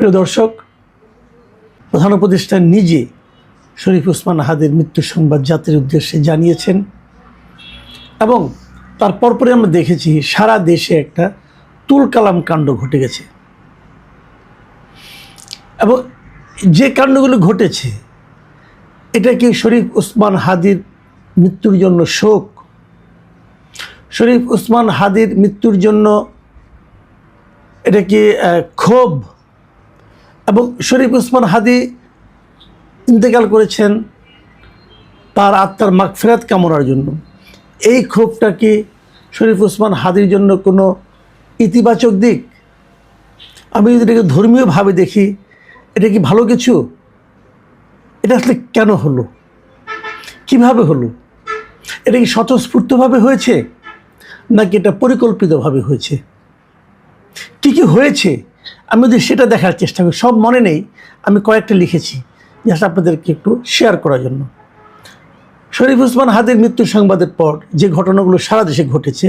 প্রিয় দর্শক, প্রধান উপদেষ্টা নিজে শরীফ ওসমান হাদের মৃত্যু সংবাদ জাতির উদ্দেশ্যে জানিয়েছেন এবং তার পরপরে আমরা দেখেছি সারা দেশে একটা তুলকালাম কাণ্ড ঘটে গেছে। এবং যে কাণ্ডগুলো ঘটেছে, এটা কি শরীফ ওসমান হাদির মৃত্যুর জন্য শোক? শরীফ ওসমান হাদির মৃত্যুর জন্য এটা কি ক্ষোভ? এবং শরীফ উসমান হাদি ইন্তেকাল করেছেন তার আত্মার মাগফেরাত কামনার জন্য। এই ক্ষোভটা কি শরীফ উসমান হাদির জন্য কোনো ইতিবাচক দিক? আমি যদি এটাকে ধর্মীয়ভাবে দেখি, এটা কি ভালো কিছু? এটা আসলে কেন হলো? কীভাবে হলো? এটা কি স্বতঃস্ফূর্তভাবে হয়েছে? নাকি এটা পরিকল্পিতভাবে হয়েছে? কী কী হয়েছে? আমি যদি সেটা দেখার চেষ্টা করি, সব মনে নেই, আমি কয়েকটা লিখেছি জাস্ট আপনাদেরকে একটু শেয়ার করার জন্য। শরীফ উসমান হাদির মৃত্যু সংবাদের পর যে ঘটনাগুলো সারা দেশে ঘটেছে,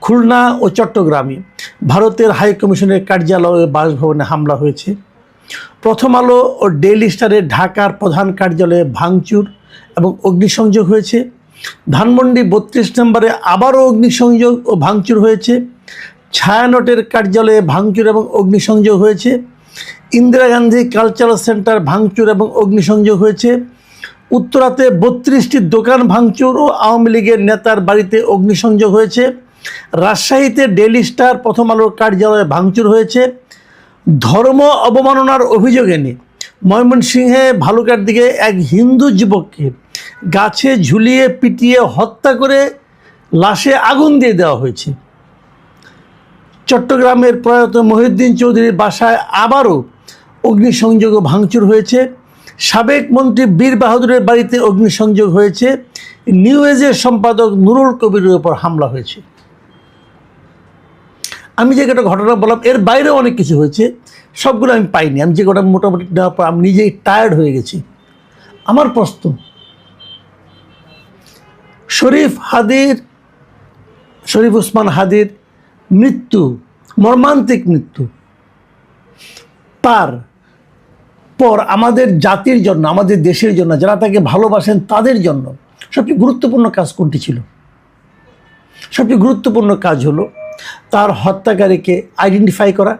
খুলনা ও চট্টগ্রামে ভারতের হাই কমিশনের কার্যালয়ে বাসভবনে হামলা হয়েছে। প্রথম আলো ও ডেইলি স্টারের ঢাকার প্রধান কার্যালয়ে ভাঙচুর এবং অগ্নিসংযোগ হয়েছে। ধানমন্ডি বত্রিশ নম্বরে আবারও অগ্নিসংযোগ ও ভাঙচুর হয়েছে। ছায়ানটের কার্যালয়ে ভাঙচুর এবং অগ্নিসংযোগ হয়েছে। ইন্দিরা গান্ধী কালচারাল সেন্টার ভাঙচুর এবং অগ্নিসংযোগ হয়েছে। উত্তরাতে বত্রিশটি দোকান ভাঙচুর ও আওয়ামী লীগের নেতার বাড়িতে অগ্নিসংযোগ হয়েছে। রাজশাহীতে ডেলি স্টার প্রথম আলোর কার্যালয়ে ভাঙচুর হয়েছে। ধর্ম অবমাননার অভিযোগ এনে ময়মনসিংহে ভালুকার দিকে এক হিন্দু যুবককে গাছে ঝুলিয়ে পিটিয়ে হত্যা করে লাশে আগুন দিয়ে দেওয়া হয়েছে। চট্টগ্রামের প্রয়াত মহিউদ্দিন চৌধুরীর বাসায় আবারও অগ্নিসংযোগ ভাঙচুর হয়েছে। সাবেক মন্ত্রী বীর বাহাদুরের বাড়িতে অগ্নিসংযোগ হয়েছে। নিউ এজের সম্পাদক নুরুল কবিরের উপর হামলা হয়েছে। আমি যে কটা ঘটনা বললাম, এর বাইরেও অনেক কিছু হয়েছে। সবগুলো আমি পাইনি। আমি যে কটা মোটামুটি নেওয়ার পর আমি নিজেই টায়ার্ড হয়ে গেছি। আমার প্রশ্ন, শরীফ হাদির, শরীফ উসমান হাদির মৃত্যু, মর্মান্তিক মৃত্যু। তার পর আমাদের জাতির জন্য, আমাদের দেশের জন্য, যারা তাকে ভালোবাসেন তাদের জন্য সবচেয়ে গুরুত্বপূর্ণ কাজ কোনটি ছিল? সবচেয়ে গুরুত্বপূর্ণ কাজ হলো তার হত্যাকারীকে আইডেন্টিফাই করা,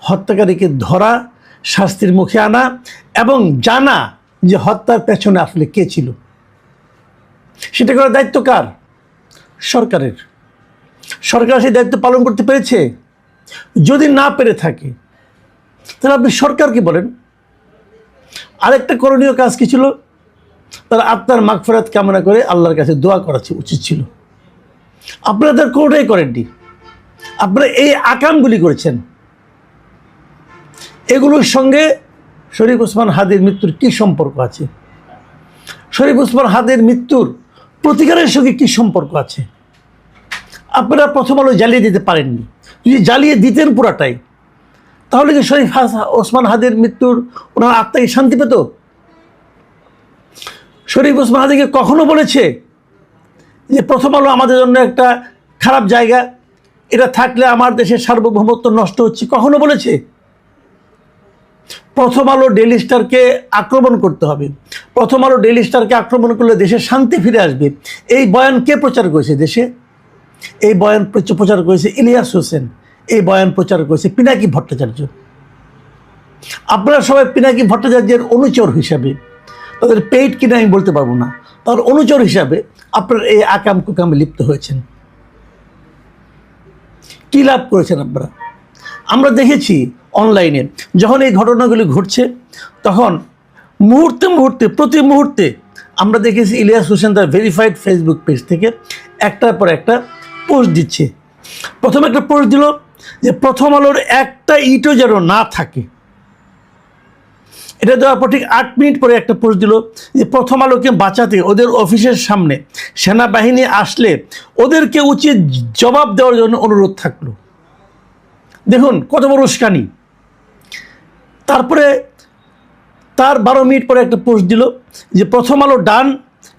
হত্যাকারীকে ধরা, শাস্তির মুখে আনা এবং জানা যে হত্যার পেছনে আসলে কে ছিল। সেটা করার দায়িত্ব কার? সরকারের। সরকার সেই দায়িত্ব পালন করতে পেরেছে? যদি না পেরে থাকে, তাহলে আপনি সরকারকে বলেন? আরেকটা করণীয় কাজ কি ছিল? তার আত্মার মাগফেরাত কামনা করে আল্লাহর কাছে দোয়া করা উচিত ছিল। আপনারা তার কোনোটাই করেননি। আপনারা এই আকামগুলি করেছেন। এগুলোর সঙ্গে শরীফ ওসমান হাদির মৃত্যুর কী সম্পর্ক আছে? শরীফ ওসমান হাদির মৃত্যুর প্রতিকারের সঙ্গে কী সম্পর্ক আছে? আপনারা প্রথম আলো জ্বালিয়ে দিতে পারেননি। যদি জ্বালিয়ে দিতেন পুরাটাই, তাহলে কি শরীফ ওসমান হাদির মৃত্যুর ওনার আত্মাকে শান্তি পেত? শরীফ ওসমান হাদিকে কখনো বলেছে যে প্রথম আলো আমাদের জন্য একটা খারাপ জায়গা, এটা থাকলে আমার দেশের সার্বভৌমত্ব নষ্ট হচ্ছে? কখনো বলেছে? প্রথম আলো ডেলি স্টারকে আক্রমণ করতে হবে। প্রথম আলো ডেলি স্টারকে আক্রমণ করলে দেশে শান্তি ফিরে আসবে। এই বয়ান কে প্রচার করেছে দেশে? এই বয়ান প্রচার করেছে ইলিয়াস হোসেন, এই বয়ান প্রচার করেছে পিনাকি ভট্টাচার্য। আপনারা সবাই পিনাকি ভট্টাচার্যের অনুচর হিসাবে, তাদের পেইড কিনা আমি বলতে পারব না, তার অনুচর হিসাবে আপনার এই আকাম কুকামে লিপ্ত হয়েছেন। কী লাভ করেছেন আপনারা? আমরা দেখেছি অনলাইনে, যখন এই ঘটনাগুলি ঘটছে, তখন মুহূর্তে মুহূর্তে, প্রতি মুহূর্তে আমরা দেখেছি ইলিয়াস হোসেন তার ভেরিফাইড ফেসবুক পেজ থেকে একটার পর একটা পোস্ট দিচ্ছে। প্রথম একটা পোস্ট দিল যে প্রথম আলোর একটা ইটও যেন না থাকে। এটা দেওয়ার পর ঠিক আট মিনিট পরে একটা পোস্ট দিল যে প্রথম আলোকে বাঁচাতে ওদের অফিসের সামনে সেনাবাহিনী আসলে ওদেরকে উচিত জবাব দেওয়ার জন্য অনুরোধ থাকল। দেখুন কত বড় উস্কানি। তারপরে তার বারো মিনিট পরে একটা পোস্ট দিল যে প্রথম আলো ডান,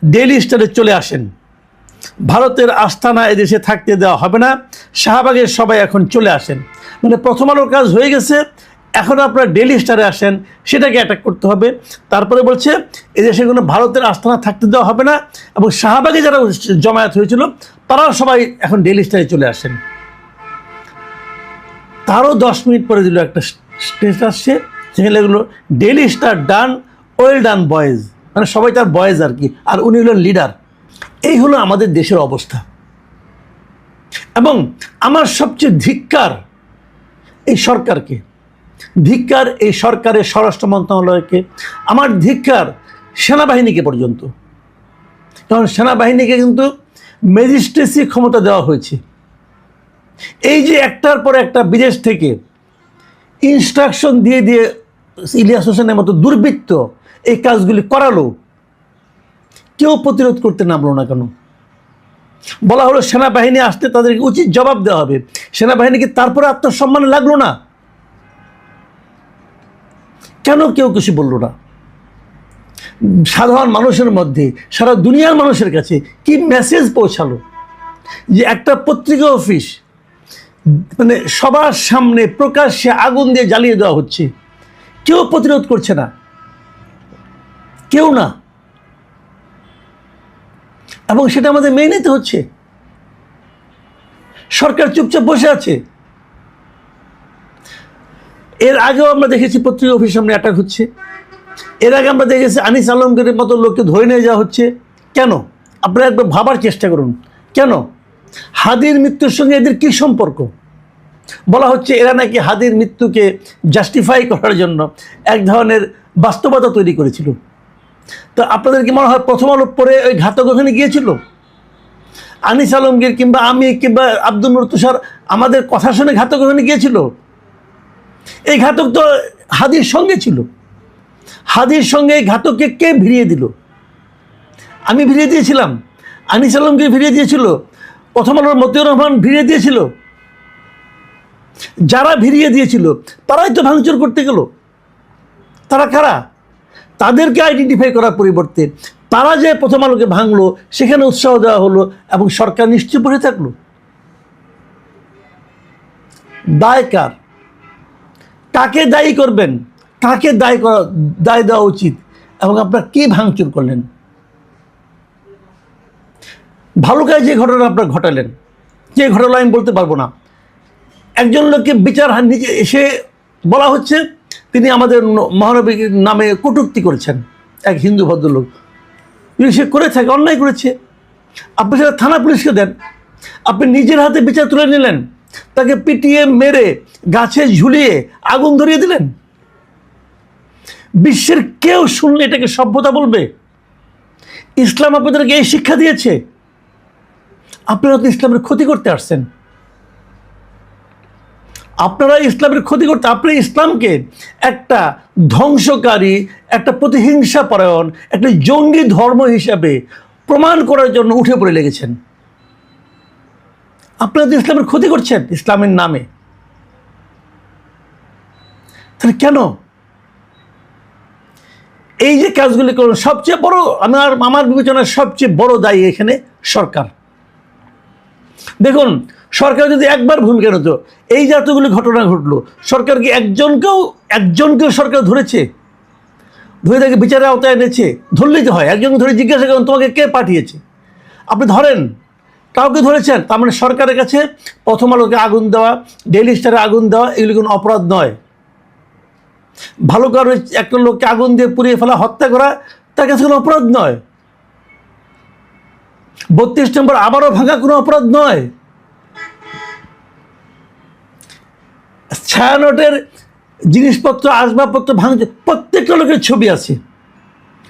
ডেইলি স্টারে চলে আসেন। ভারতের আস্থানা এদেশে থাকতে দেওয়া হবে না। শাহবাগের সবাই এখন চলে আসেন। মানে প্রথম আলোর কাজ হয়ে গেছে। এখন আপনারা ডেলি স্টারে আসেন, সেটাকে অ্যাটাক করতে হবে। তারপরে বলছে, এদেশে কোনো ভারতের আস্থানা থাকতে দেওয়া হবে না এবং শাহবাগে যারা জমায়েত হয়েছিল, তারাও সবাই এখন ডেলি স্টারে চলে আসেন। তারও দশ মিনিট পরে দিল একটা স্টেজ আসছে সেখানে লাগল Daily Star done well done boys মানে সবাই তার বয়েজ আর কি। আর উনি হলেন লিডার এই হলো আমাদের দেশের অবস্থা। এবং আমার সবচেয়ে ধিক্কার এই সরকারকে, ধিক্কার এই সরকারের স্বরাষ্ট্র মন্ত্রণালয়কে, আমার ধিক্কার সেনাবাহিনীকে পর্যন্ত। কারণ সেনাবাহিনীকে কিন্তু ম্যাজিস্ট্রেসি ক্ষমতা দেওয়া হয়েছে। এই যে একটার পর একটা বিদেশ থেকে ইনস্ট্রাকশন দিয়ে দিয়ে ইলিয়াস হোসেনের মতো দুর্বৃত্ত এই কাজগুলি করালো কেউ প্রতিরোধ করতে নামলো না কেন? বলা হলো সেনাবাহিনী আসতে তাদেরকে উচিত জবাব দেওয়া হবে। সেনাবাহিনীকে তারপরে আত্মসম্মান লাগল না? কেন কেউ কিছু বলল না? সাধারণ মানুষের মধ্যে, সারা দুনিয়ার মানুষের কাছে কি মেসেজ পৌঁছালো? যে একটা পত্রিকা অফিস মানে সবার সামনে প্রকাশ্যে আগুন দিয়ে জ্বালিয়ে দেওয়া হচ্ছে। কেউ প্রতিরোধ করছে না। কেউ না। এবং সেটা আমাদের মেনে নিতে হচ্ছে। সরকার চুপচাপ বসে আছে। এর আগেও আমরা দেখেছি পত্রিকা অফিস সামনে অ্যাটাক হচ্ছে। এর আগে আমরা দেখেছি আনিস আলমগীরের মতো লোককে ধরে নিয়ে যাওয়া হচ্ছে। কেন? আপনারা একবার ভাবার চেষ্টা করুন। কেন? হাদির মৃত্যুর সঙ্গে এদের কী সম্পর্ক? বলা হচ্ছে এরা নাকি হাদির মৃত্যুকে জাস্টিফাই করার জন্য এক ধরনের বাস্তবতা তৈরি করেছিল। তো আপনাদের কি মনে হয় প্রথম আলো পরে ওই ঘাতক ওখানে গিয়েছিল? আনিস আলমগীর কিংবা আমি কিংবা আব্দুল নুর তুষার আমাদের কথা শুনে ঘাতক ওখানে গিয়েছিল? এই ঘাতক তো হাদির সঙ্গে ছিল। হাদির সঙ্গে এই ঘাতককে কে ভিড়িয়ে দিল? আমি ভিড়িয়ে দিয়েছিলাম। আনিস আলমগীর ভিড়িয়ে দিয়েছিল। প্রথম আলোর মতিউর রহমান ভিড়িয়ে দিয়েছিল। যারা ভিড়িয়ে দিয়েছিল, তারাই তো ভাঙচুর করতে গেল। তারা কারা? তাদেরকে আইডেন্টিফাই করার পরিবর্তে তারা যে প্রথম আলোকে ভাঙলো, সেখানে উৎসাহ দেওয়া হলো এবং সরকার নিশ্চয় বসে থাকল। দায় কার? কাকে দায়ী করবেন? কাকে দায় করা, দায় দেওয়া উচিত? এবং আপনার কি ভাঙচুর করলেন? ভালো কাজ যে ঘটনা আপনার ঘটালেন, যে ঘটনা আমি বলতে পারব না। একজন লোককে বিচার নিচে এসে বলা হচ্ছে তিনি আমাদের মহানবীর নামে কটূক্তি করেছেন, এক হিন্দু ভদ্রলোক। যদি সে করে থাকে অন্যায় করেছে। আপনি সেটা থানা পুলিশকে দেন। আপনি নিজের হাতে বিচার তুলে নিলেন। তাকে পিটিয়ে মেরে, গাছে ঝুলিয়ে আগুন ধরিয়ে দিলেন। বিশ্বের কেউ শুনলে এটাকে সভ্যতা বলবে। ইসলাম আপনাদেরকে এই শিক্ষা দিয়েছে। আপনারা তো ইসলামের ক্ষতি করতে আসছেন। আপনারা ইসলামের ক্ষতি করতে, আপনি ইসলামকে একটা ধ্বংসকারী, একটা প্রতিহিংসা পরায়ণ, একটা জঙ্গি ধর্ম হিসাবে প্রমাণ করার জন্য উঠে পড়ে লেগেছেন। আপনারা তো ইসলামের ক্ষতি করছেন ইসলামের নামে। তাহলে কেন? এই যে কাজগুলি করুন, সবচেয়ে বড় আমার আমার বিবেচনার সবচেয়ে বড় দায়ী এখানে সরকার। দেখুন সরকার যদি একবার ভূমিকা নিত, এই যে এতগুলি ঘটনা ঘটলো, সরকার কি একজনকেও একজনকেও সরকার ধরেছে? ধরে তাকে বিচারের আওতায় এনেছে, ধরলেই তো হয় একজন ধরে জিজ্ঞাসা করুন, তোমাকে কে পাঠিয়েছে? আপনি ধরেন, কাউকে ধরেছেন, তার মানে সরকারের কাছে প্রথম আলোকে আগুন দেওয়া, ডেইলি স্টারে আগুন দেওয়া, এগুলি কোনো অপরাধ নয়। ভালো কারও একটা লোককে আগুন দিয়ে পুড়িয়ে ফেলা, হত্যা করা, তার কাছে কোনো অপরাধ নয়। বত্রিশ নম্বর, আবারও ভাঙা কোনো অপরাধ নয়। ছায়ানটের জিনিসপত্র, আসবাবপত্র ভাঙছে প্রত্যেকটা লোকের ছবি আছে।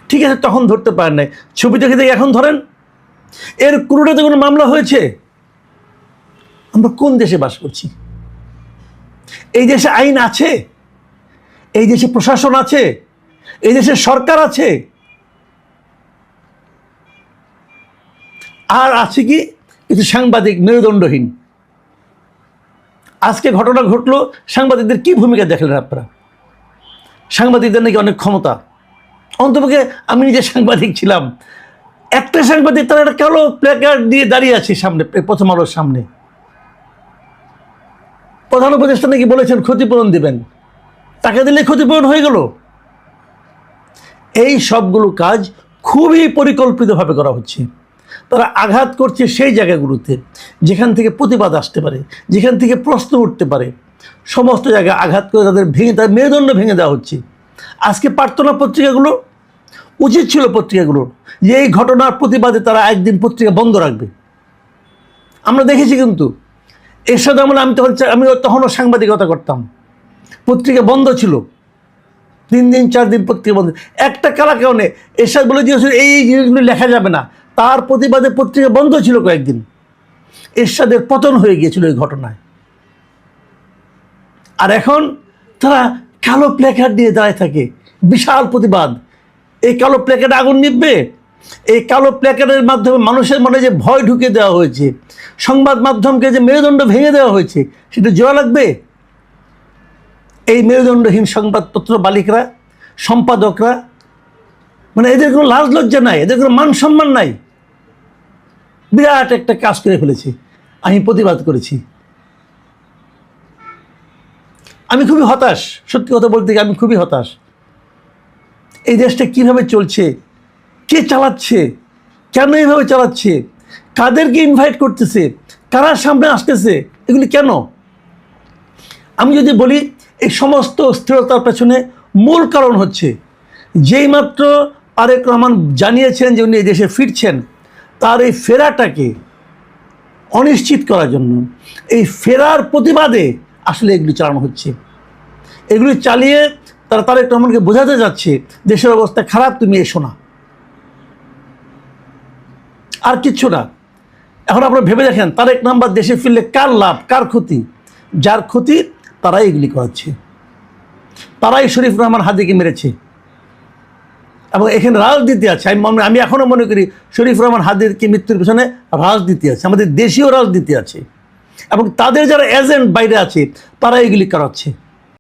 ঠিক আছে, তখন ধরতে পারেন নাই। ছবি দেখে দেখে এখন ধরেন, এর কোনোটাতে কোনো মামলা হয়েছে? আমরা কোন দেশে বাস করছি? এই দেশে আইন আছে? এই দেশে প্রশাসন আছে? এই দেশে সরকার আছে? আর আছে কি? কিছু সাংবাদিক মেরুদণ্ডহীন। আজকে ঘটনা ঘটলো, সাংবাদিকদের কি ভূমিকা দেখলেন আপনারা? সাংবাদিকদের নাকি অনেক ক্ষমতা। অন্তপক্ষে আমি নিজে সাংবাদিক ছিলাম। একটা সাংবাদিক তারা একটা কালো প্ল্যাকার্ড দিয়ে দাঁড়িয়ে আছে সামনে প্রথম আলোর সামনে। প্রধান উপদেষ্টা নাকি বলেছেন, ক্ষতিপূরণ দিবেন। টাকা দিলে ক্ষতিপূরণ হয়ে গেল। এই সবগুলো কাজ খুবই পরিকল্পিতভাবে করা হচ্ছে। তারা আঘাত করছে সেই জায়গাগুলোতে, যেখান থেকে প্রতিবাদ আসতে পারে, যেখান থেকে প্রশ্ন উঠতে পারে। সমস্ত জায়গায় আঘাত করে তাদের ভেঙে, তাদের মেরুদণ্ড ভেঙে দেওয়া হচ্ছে। আজকে প্রার্থনা পত্রিকাগুলো, উচিত ছিল পত্রিকাগুলোর যে এই ঘটনার প্রতিবাদে তারা একদিন পত্রিকা বন্ধ রাখবে। আমরা দেখেছি কিন্তু, এরশাদ আমলে আমি তখন আমি তখনও সাংবাদিকতা করতাম। পত্রিকা বন্ধ ছিল। তিন দিন, চার দিন পত্রিকা বন্ধ। একটা কারা কারণে এরশাদ বলে দিয়েছিল এই জিনিসগুলো লেখা যাবে না। তার প্রতিবাদে পত্রিকা বন্ধ ছিল কয়েকদিন। এরশাদের পতন হয়ে গিয়েছিল এই ঘটনায়। আর এখন তারা কালো প্ল্যাকার্ড নিয়ে দাঁড়ায় থাকে। বিশাল প্রতিবাদ। এই কালো প্ল্যাকার্ডে আগুন নিববে এই কালো প্ল্যাকার্ডের মাধ্যমে মানুষের মনে যে ভয় ঢুকে দেওয়া হয়েছে, সংবাদ মাধ্যমকে যে মেরুদণ্ড ভেঙে দেওয়া হয়েছে, সেটা জোড়া লাগবে? এই মেরুদণ্ডহীন সংবাদপত্র বালিকরা সম্পাদকরা মানে এদের কোনো লাজ লজ্জা নাই, এদের কোনো মান সম্মান নাই। বিরাট একটা কাজ করে ফেলেছে। আমি প্রতিবাদ করেছি। আমি খুবই হতাশ, সত্যি কথা বলতে গিয়ে আমি খুবই হতাশ। এই দেশটা কীভাবে চলছে? কে চালাচ্ছে? কেন এইভাবে চালাচ্ছে? কাদেরকে ইনভাইট করতেছে? কারা সামনে আসতেছে? এগুলি কেন? আমি যদি বলি, এই সমস্ত স্থিরতার পেছনে মূল কারণ হচ্ছে যেই মাত্র আরেক রহমান জানিয়েছেন যে উনি এই দেশে ফিরছেন তার এই ফেরাটাকে অনিশ্চিত করার জন্য, এই ফেরার প্রতিবাদে আসলে এগুলি চালানো হচ্ছে। এগুলি চালিয়ে তারা তারেক রহমানকে বোঝাতে যাচ্ছে, দেশের অবস্থা খারাপ, তুমি এসো না। আর কিচ্ছু না। এখন আপনারা ভেবে দেখেন তারেক নাম্বার দেশে ফিরলে কার লাভ, কার ক্ষতি? যার ক্ষতি তারাই এগুলি করাচ্ছে। তারাই শরীফ রহমান হাদিকে মেরেছে। এবং এখানে রাজনীতি আছে। আমি মনে আমি এখনও মনে করি শরীফ রহমান হাদির কি মৃত্যুর পেছনে রাজনীতি আছে। আমাদের দেশীয় রাজনীতি আছে। এবং তাদের যারা এজেন্ট বাইরে আছে, তারা এগুলি করাচ্ছে।